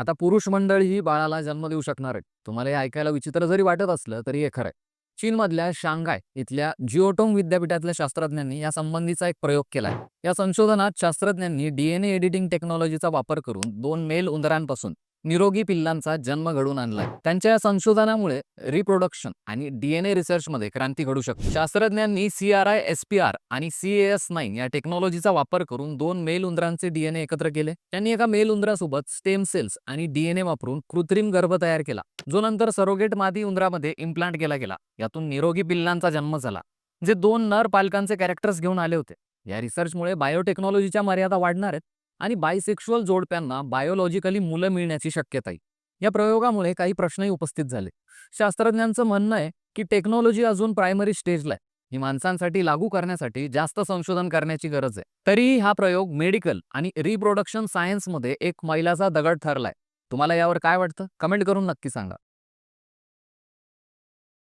आता पुरुष मंडळी बाळाला जन्म देऊ शकणार आहेत. तुम्हाला हे ऐकायला विचित्र जरी वाटत असलं तरी हे खरं आहे. चीनमधल्या शांघाय इथल्या जिओटोंग विद्यापीठातल्या शास्त्रज्ञांनी या संबंधीचा एक प्रयोग केलाय. या संशोधनात शास्त्रज्ञांनी डीएनए एडिटिंग टेक्नॉलॉजीचा वापर करून दोन मेल उंदरांपासून निरोगी पिल्लांचा जन्म घडवून आणलाय. त्यांच्या या संशोधनामुळे रिप्रोडक्शन आणि डीएनए रिसर्चमध्ये क्रांती घडू शकते. शास्त्रज्ञांनी C R I S P R आणि सी एस नाईन या टेक्नॉलॉजीचा वापर करून दोन मेल उंदरांचे डीएनए एकत्र केले. त्यांनी एका मेल उंदरासोबत स्टेम सेल्स आणि डीएनए वापरून कृत्रिम गर्भ तयार केला. जो नंतर सरोगेट मादी उंदरामध्ये इम्प्लांट केला गेला. यातून निरोगी पिल्लांचा जन्म झाला. जे दोन नर पालकांचे कॅरेक्टर्स घेऊन आले होते. या रिसर्चमुळे बायोटेक्नॉलॉजीच्या मर्यादा वाढणार आहेत. आणि बायसेक्शुअल जोडप्यांना बायोलॉजिकली मुलं मिळण्याची शक्यता आहे या प्रयोगामुळे काही प्रश्नही उपस्थित झाले. शास्त्रज्ञांचं म्हणणं आहे की टेक्नॉलॉजी अजून प्रायमरी स्टेजला आहे. ही माणसांसाठी लागू करण्यासाठी जास्त संशोधन करण्याची गरज आहे. तरीही हा प्रयोग मेडिकल आणि रिप्रोडक्शन सायन्समध्ये एक मैलाचा दगड ठरलाय. तुम्हाला यावर काय वाटतं? कमेंट करून नक्की सांगा.